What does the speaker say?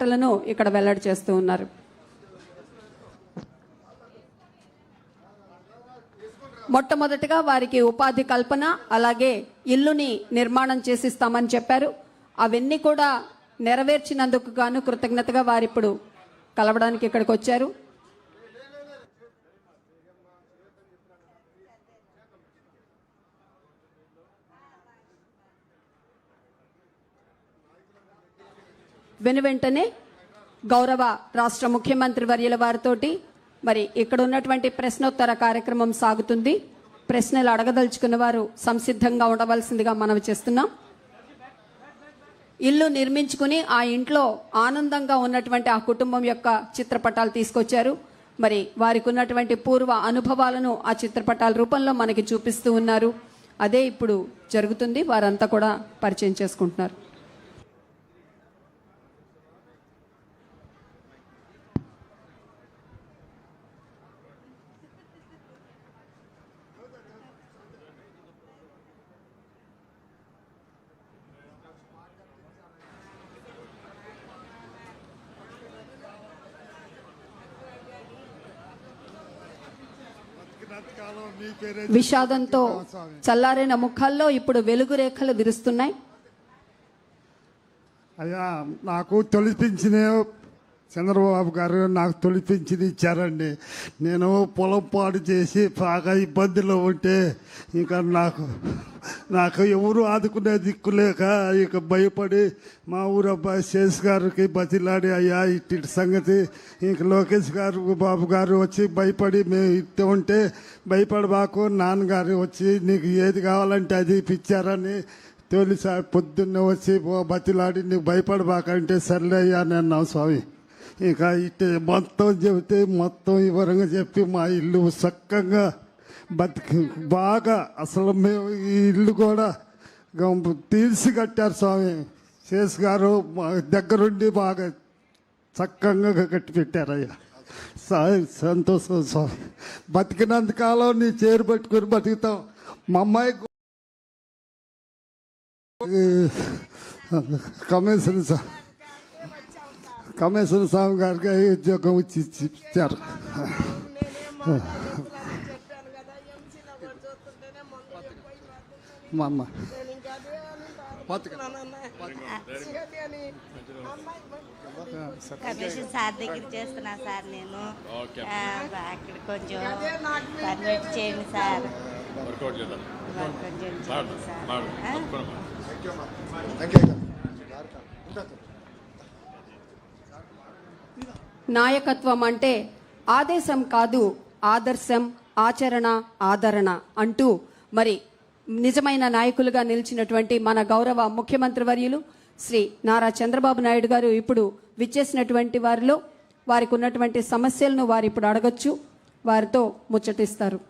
మాటలను ఇక్కడ వెల్లడి చేస్తూ ఉన్నారు. మొట్టమొదటగా వారికి ఉపాధి కల్పన అలాగే ఇల్లుని నిర్మాణం చేసిస్తామని చెప్పారు. అవన్నీ కూడా నెరవేర్చినందుకు గాను కృతజ్ఞతగా వారిప్పుడు కలవడానికి ఇక్కడికి వచ్చారు. వెను వెంటనే గౌరవ రాష్ట్ర ముఖ్యమంత్రి వర్యుల వారితోటి మరి ఇక్కడ ఉన్నటువంటి ప్రశ్నోత్తర కార్యక్రమం సాగుతుంది. ప్రశ్నలు అడగదలుచుకున్న వారు సంసిద్ధంగా ఉండవలసిందిగా మనవి చేస్తున్నాం. ఇల్లు నిర్మించుకుని ఆ ఇంట్లో ఆనందంగా ఉన్నటువంటి ఆ కుటుంబం యొక్క చిత్రపటాలు తీసుకొచ్చారు. మరి వారికి ఉన్నటువంటి పూర్వ అనుభవాలను ఆ చిత్రపటాల రూపంలో మనకి చూపిస్తూ ఉన్నారు. అదే ఇప్పుడు జరుగుతుంది. వారంతా కూడా పరిచయం చేసుకుంటున్నారు. విషాదంతో చల్లారిన ముఖాల్లో ఇప్పుడు వెలుగు రేఖలు విరుస్తున్నాయి. అయ్యా నాకు తొలిపించిన చంద్రబాబు గారు నాకు తొలిపించింది ఇచ్చారండి. నేను పొలం పాడు చేసి బాగా ఇబ్బందిలో ఉంటే ఇంకా నాకు నాకు ఎవరు ఆదుకునే దిక్కు లేక ఇక భయపడి మా ఊరు అబ్బాయి శేష్ గారికి బతిలాడి అయ్యా ఇట్టి సంగతి. ఇంక లోకేష్ గారు బాబు గారు వచ్చి భయపడి మేము ఇట్టు ఉంటే భయపడబాకు నాన్నగారు వచ్చి నీకు ఏది కావాలంటే అది ఇప్పించారని తొలిసారి పొద్దున్నే వచ్చి బతిలాడి నీకు భయపడబాకంటే సర్లే అయ్యా నేను స్వామి. ఇంకా ఇట్టే మొత్తం చెబితే మొత్తం వివరంగా చెప్పి మా ఇల్లు చక్కగా బతికి బాగా అసలు మేము ఈ ఇల్లు కూడా తీర్చి కట్టారు స్వామి. శేష్ గారు మా దగ్గరుండి బాగా చక్కగా కట్టి పెట్టారయ్యా సా- సంతోషం స్వామి. బతికినంత కాలం నీ చేరు పట్టుకొని బతుకుతాం. మా అమ్మాయి కమిషన్ స్వామి కమిషన్ స్వామి గారికి ఉద్యోగం వచ్చి ఇచ్చి ఇచ్చారు. మా అమ్మ. కమిషన్ సార్ దగ్గర చేస్తున్నా సార్ నేను. అక్కడ కొంచెం పర్మిట్ చేయండి సార్. నాయకత్వం అంటే ఆదేశం కాదు ఆదర్శం ఆచరణ ఆదరణ అంటూ మరి నిజమైన నాయకులుగా నిలిచినటువంటి మన గౌరవ ముఖ్యమంత్రి వర్యులు శ్రీ నారా చంద్రబాబు నాయుడు గారు ఇప్పుడు విచ్చేసినటువంటి వారిలో వారికి ఉన్నటువంటి సమస్యలను వారు ఇప్పుడు అడగచ్చు. వారితో ముచ్చటిస్తారు.